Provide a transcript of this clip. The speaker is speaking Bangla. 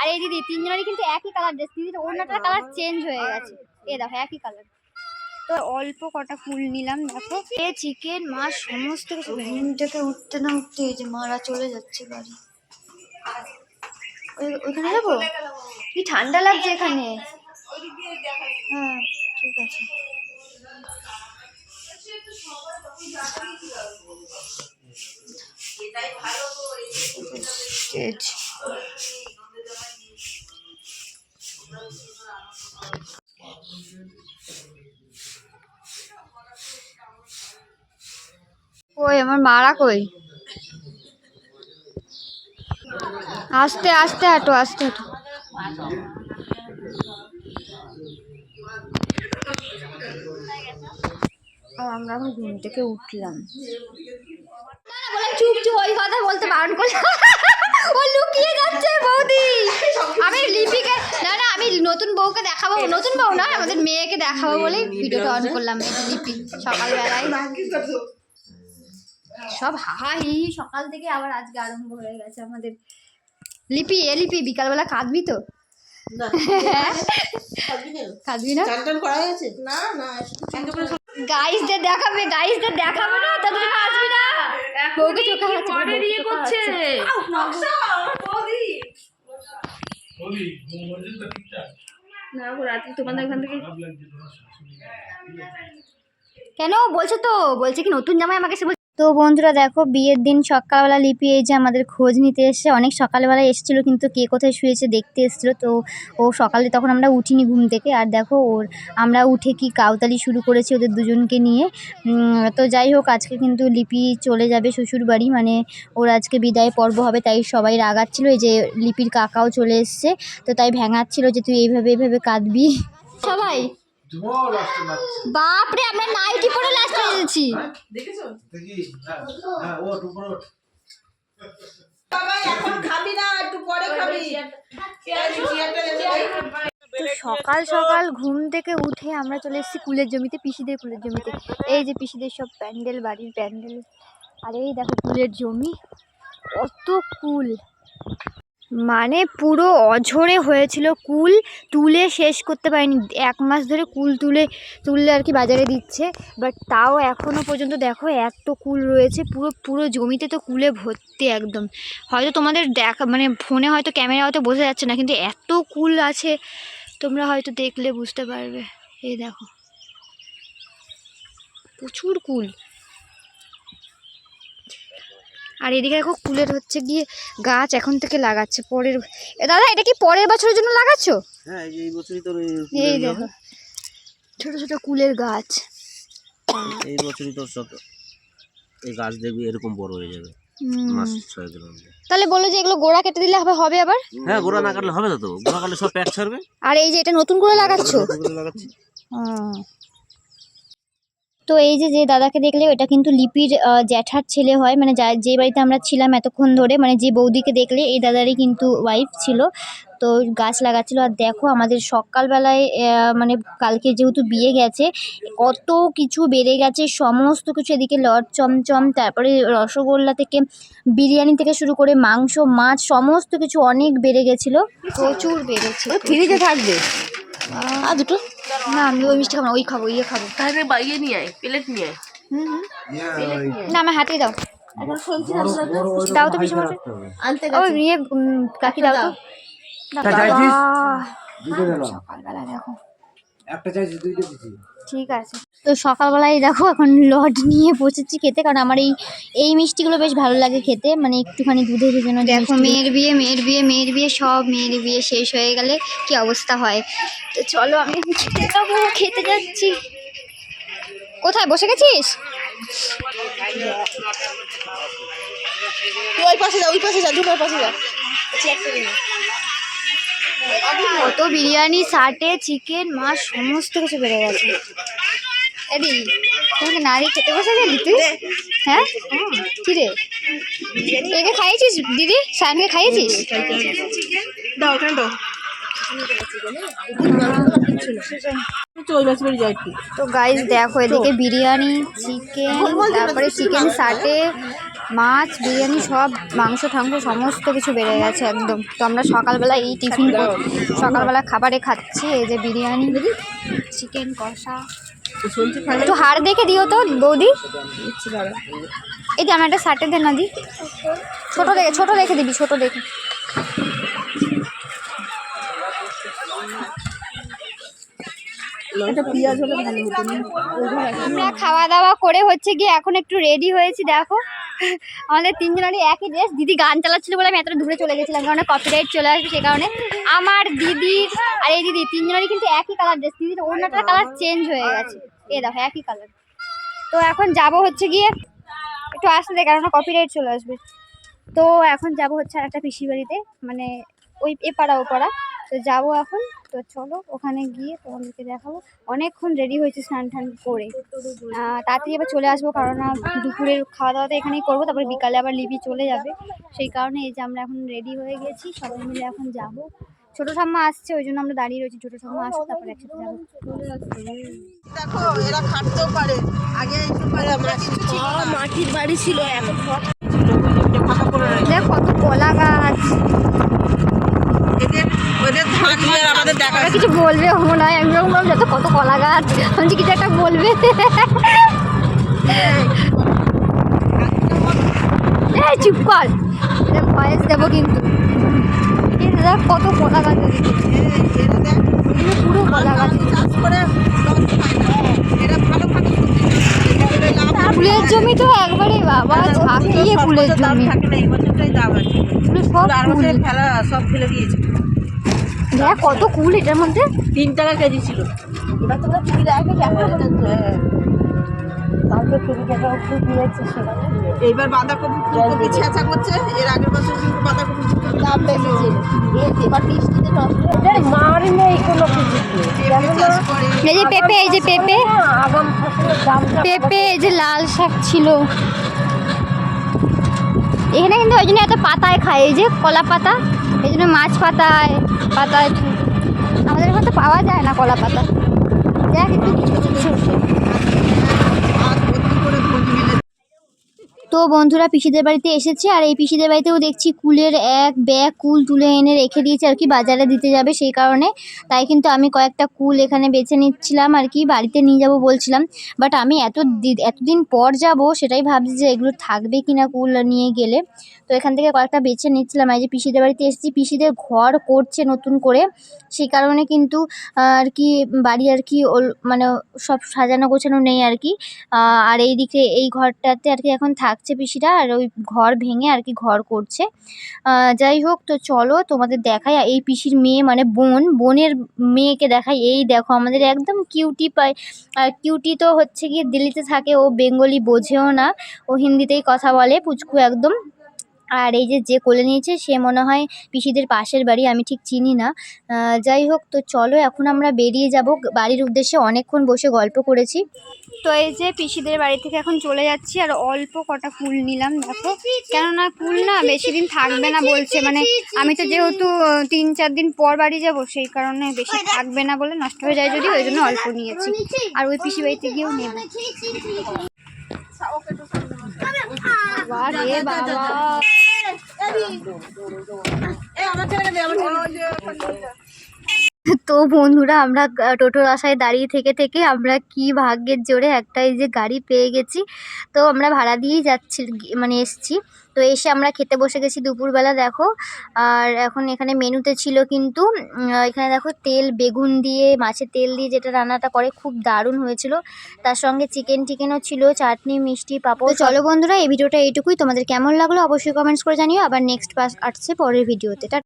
আর এই দিদি তিনজনেরই কিন্তু একই কালার ড্রেস দিদির ওড়নাটার কালার চেঞ্জ হয়ে গেছে। এ দেখো একই কালার তো অল্প কটা ফুল নিলাম দেখো। এ চিকেন মাছ সমস্ত কিছু উঠতে না উঠতে এই যে মারা চলে যাচ্ছে বাড়ি। ওইখানে যাব? কি ঠান্ডা লাগছে এখানে? হ্যাঁ ঠিক আছে। স্টেজ আমার মারা কই? আস্তে আস্তে হাঁটো আস্তে হাঁটো। আর আমরা এখন ঘুম থেকে উঠলাম। বলে চুপ চুপ ওই কথা বলতে বারণ ও লুকিয়ে যাচ্ছে বৌদি। আমি লিপিকে না না আমি নতুন বউকে দেখাবো নতুন বউ না আমাদের মেয়েকে দেখাবো বলে ভিডিওটা অন করলাম এই লিপি সকালবেলায়। সব সকাল থেকে আবার আজকে আরম্ভ হয়ে গেছে আমাদের। লিপি এ লিপি বিকালবেলা কাঁদবি তো? কাঁদবি না। চান করা গেছে না না গাইসদের দেখাবে গাইসদের দেখাবে না জন্য আসবি না। চোখে পরে করছে? না গো রাত্রি তোমাদের ওখান থেকে কেন? বলছে তো বলছে কি নতুন জামাই আমাকে বলছে তো বন্ধুরা দেখো, বিয়ের দিন সকালবেলা লিপি এই যে আমাদের খোঁজ নিতে এসে অনেক সকালবেলা এসেছিল, কিন্তু কে কোথায় শুয়েছে দেখতে এসেছিল। তো ও সকালে তখন আমরা উঠিনি ঘুম থেকে। আর দেখো, ওর আমরা উঠে কি কাউতালি শুরু করেছি ওদের দুজনকে নিয়ে। তো যাই হোক, আজকে কিন্তু লিপি চলে যাবে শ্বশুর বাড়ি মানে ওর আজকে বিদায় পর্ব হবে, তাই সবাই রাগাচ্ছিলো। এই যে লিপির কাকাও চলে এসছে, তো তাই ভেঙাচ্ছিল যে তুই এইভাবে এইভাবে কাঁদবি। সবাই বাপরে আমরা নাইটি পরে লাস্ট এসেছি দেখেছ? দেখি হ্যাঁ হ্যাঁ ওট বাবা এখন খাবি না একটু পরে খাবি। তো সকাল সকাল ঘুম থেকে উঠে আমরা চলে এসেছি কুলের জমিতে পিসিদের কুলের জমিতে। এই যে পিসিদের সব প্যান্ডেল বাড়ির প্যান্ডেল। আর এই দেখো কুলের জমি। কত কুল। মানে পুরো অঝরে হয়েছিল কুল, তুলে শেষ করতে পারিনি। এক মাস ধরে কুল তুলে তুললে আর কি বাজারে দিচ্ছে। বাট তাও এখনও পর্যন্ত দেখো এত কুল রয়েছে, পুরো পুরো জমিতে তো কুলে ভর্তি একদম। হয়তো তোমাদের দেখা মানে ফোনে হয়তো ক্যামেরা হয়তো বোঝা যাচ্ছে না, কিন্তু এত কুল আছে, তোমরা হয়তো দেখলে বুঝতে পারবে। এই দেখো। প্রচুর কুল। আর এদিকে দেখো কুলের হচ্ছে গিয়ে গাছ এখন থেকে লাগাচ্ছে পরের দাদা এটা কি পরের বছরের জন্য লাগাচ্ছ? হ্যাঁ এই বছরই তোর এই দেখো। ছোট ছোট কুলের গাছ। এই বছরই তোর সব এই গাছ দেখবি এরকম বড় হয়ে যাবে। মাস ছয়েকের মধ্যে তাহলে বলল যে এগুলো গোড়া কেটে দিলে হবে হবে আবার? হ্যাঁ গোড়া না কাটলে হবে তো গোড়া কাটলে সব প্যাক ছাড়বে। আর এই যে এটা নতুন করে লাগাচ্ছো? নতুন করে লাগাচ্ছি। তো এই যে যে দাদাকে দেখলে এটা কিন্তু লিপির জ্যাঠার ছেলে হয়। মানে যা যে বাড়িতে আমরা ছিলাম এতক্ষণ ধরে মানে যে বৌদিকে দেখলে এই দাদারই কিন্তু ওয়াইফ ছিল। তো গাছ লাগাচ্ছিল। আর দেখো আমাদের সকালবেলায় মানে কালকে যেহেতু বিয়ে গেছে কত কিছু বেড়ে গেছে সমস্ত কিছু এদিকে লট চমচম। তারপরে রসগোল্লা থেকে বিরিয়ানি থেকে শুরু করে মাংস মাছ সমস্ত কিছু অনেক বেড়ে গেছিল। প্রচুর বেড়েছে ফ্রিজে থাকবে? আর দুটো না আমি ওই মিষ্টি খাব না ওই খাব ইয়ে খাব। তাহলে বাইয়ে নিয়ে আয় প্লেট নিয়ে আয়। হুম হুম। না আমার হাতে দাও। দাও তো পিছু আনতে ও নিয়ে কাকি দাও তো। সকালবেলা দেখো। একটা চাইছি দুইটা দিছি ঠিক আছে। তো সকালবেলায় দেখো এখন লড নিয়ে বসেছি খেতে কারণ আমার এই এই মিষ্টিগুলো বেশ ভালো লাগে খেতে। মানে একটুখানি দুধে ভেজানো দেখো মেয়ের বিয়ে মেয়ের বিয়ে মেয়ের বিয়ে সব মেয়ের বিয়ে শেষ হয়ে গেলে কি অবস্থা হয়? তো চলো আমি খেতে যাব খেতে যাচ্ছি। কোথায় বসে গেছিস? তুই ওই পাশে যা ওই পাশে যা দুটোর পাশে যা। কত বিরিয়ানি সাটে চিকেন মাছ সমস্ত কিছু বেড়ে গেছে। এদি তুমি নারী খেতে বসে গেলি তুই? হ্যাঁ? কি রে? একে খাইয়েছিস দিদি? সায়নকে খাইয়েছিস? তো গাইস দেখো এদিকে বিরিয়ানি চিকেন তারপরে চিকেন সাটে মাছ বিরিয়ানি সব মাংস ঠাংস সমস্ত কিছু বেড়ে গেছে একদম। তো আমরা সকালবেলা এই টিফিন সকালবেলা খাবারে খাচ্ছি এই যে বিরিয়ানি চিকেন কষা। একটু হাড় দেখে দিও তো বৌদি। এই যে আমার একটা সাটে দে না দি ছোট দেখে ছোট দেখে। দিবি ছোট দেখে আমরা খাওয়া দাওয়া করে হচ্ছে গিয়ে এখন একটু রেডি হয়েছি দেখো। আমাদের তিনজনেরই একই ড্রেস দিদি গান চালাচ্ছিল বলে আমি এতটা দূরে চলে গেছিলাম কারণ কপিরাইট চলে আসবে সে কারণে। আমার দিদি আর এই দিদি তিনজনেরই কিন্তু একই কালার ড্রেস দিদির অন্যটার কালার চেঞ্জ হয়ে গেছে। এ দেখো একই কালার তো এখন যাব হচ্ছে গিয়ে একটু আসতে কারণ কপিরাইট চলে আসবে। তো এখন যাব হচ্ছে আর একটা পিসির বাড়িতে মানে ওই এপাড়া ওপাড়া। তো যাব এখন। তো চলো ওখানে গিয়ে তোমাদেরকে দেখাবো। অনেকক্ষণ রেডি হয়েছে স্নান টান করে। তাড়াতাড়ি আবার চলে আসব কারণ দুপুরের খাওয়া দাওয়া তো এখানেই করব তারপরে বিকালে আবার লিপি চলে যাবে। সেই কারণে এই যে আমরা এখন রেডি হয়ে গেছি সবাই মিলে এখন যাব। ছোটো ঠাম্মা আসছে ওই জন্য আমরা দাঁড়িয়ে রয়েছি। ছোটো ঠাম্মা আসছে তারপরে একসাথে যাব। দেখো এরা খাটতেও পারে। আগে না। মাটির বাড়ি ছিল এখন দেখ কত কলা গাছ এদের ওদের থাকলে আর আমাদের দেখা কিছু বলবে মনে হয় আমি ভাবলাম, যত কত কলা গাছ আমি কিছু একটা বলবে। এই চুপ কর। ভয়েস দেবো কিন্তু। দেখ কত কলা গাছ পুরো কলা গাছ ফুলের জমি তো একবারে বাবা ঝাঁকিয়ে ফুলের দাম জমি থাকে না এই দাম আছে। ফুলে সব ফুল। ফেলা সব ফেলে দিয়েছে। দেখ কত ফুল এটার মধ্যে? তিন টাকা কেজি ছিল। ওটা তো কুড়ি টাকা কেজি হ্যাঁ। কুড়ি টাকা ফুল দিয়েছে সেটা এইবার বাঁধাকপি ফুলকপি ছেঁচা করছে এর আগের বছর কিন্তু বাঁধাকপি দাম বেশি এবার বৃষ্টিতে নষ্ট মারি নেই কোনো কিছু এই যে পেঁপে এই যে পেঁপে। আগাম ফসলের দামটা পেঁপে এই যে লাল শাক ছিল। এখানে কিন্তু ওই জন্য এত পাতায় খায়। এই যে কলা পাতা, এই জন্য মাছ পাতায় পাতায় আমাদের এখানে তো পাওয়া যায় না কলা পাতা। দেখ একটু। কিছু কিছু আর ভর্তি করে ধনী মিলে তো বন্ধুরা পিসিদের বাড়িতে এসেছে আর এই পিসিদের বাড়িতেও দেখছি কুলের এক ব্যাগ কুল তুলে এনে রেখে দিয়েছে আর কি বাজারে দিতে যাবে সেই কারণে। তাই কিন্তু আমি কয়েকটা কুল এখানে বেছে নিচ্ছিলাম আর কি, বাড়িতে নিয়ে যাব বলছিলাম। বাট আমি এত এতদিন পর যাব সেটাই ভাবছি যে এগুলো থাকবে কিনা কুল নিয়ে গেলে। তো এখান থেকে কয়েকটা বেছে নিচ্ছিলাম। এই যে পিসিদের বাড়িতে এসেছি, পিসিদের ঘর করছে নতুন করে। সেই কারণে কিন্তু আর কি বাড়ি আর কি মানে সব সাজানো গোছানো নেই আর কি। আর এই দিকে এই ঘরটাতে আর কি এখন থাকছে পিসিরা, আর ওই ঘর ভেঙে আর কি ঘর করছে। যাই হোক, তো চলো তোমাদের দেখাই। এই পিসির মেয়ে মানে বোন, বোনের মেয়েকে দেখাই। এই দেখো, আমাদের একদম কিউটি পায়। আর কিউটি তো হচ্ছে গিয়ে দিল্লিতে থাকে, ও বেঙ্গলি বোঝেও না। ও হিন্দিতেই কথা বলে, পুচকু একদম আর এই যে যে কোলে নিয়েছে, সে মনে হয় পিসিদের পাশের বাড়ি, আমি ঠিক চিনি না। যাই হোক, তো চলো, এখন আমরা বেরিয়ে যাব। বাড়ির উদ্দেশ্যে অনেকক্ষণ বসে গল্প করেছি। তো এই যে পিসিদের বাড়ি থেকে এখন চলে যাচ্ছি, আর অল্প কটা ফুল নিলাম, দেখো। কেননা ফুল না বেশি দিন থাকবে না বলছে মানে আমি তো যেহেতু তিন চার দিন পর বাড়ি যাব, সেই কারণে বেশি থাকবে না বলে নষ্ট হয়ে যায় যদি ওই জন্য অল্প নিয়েছি। আর ওই পিসি বাড়িতে গিয়েও নেব। বাবা। তো বন্ধুরা, আমরা টোটো টোটোর আশায় দাঁড়িয়ে থেকে থেকে আমরা কি ভাগ্যের জোরে একটা এই যে গাড়ি পেয়ে গেছি। তো আমরা ভাড়া দিয়েই যাচ্ছি মানে এসছি। তো এসে আমরা খেতে বসে গেছি দুপুরবেলা, দেখো। আর এখন এখানে মেনুতে ছিল কিন্তু এখানে দেখো তেল, বেগুন দিয়ে, মাছের তেল দিয়ে যেটা রান্নাটা করে, খুব দারুণ হয়েছিল। তার সঙ্গে চিকেন টিকেনও ছিল, চাটনি, মিষ্টি, পাপড়। চলো বন্ধুরা, এই ভিডিওটা এইটুকুই। তোমাদের কেমন লাগল অবশ্যই কমেন্টস করে জানিও। আবার নেক্সট পাস আসছে পরের ভিডিওতে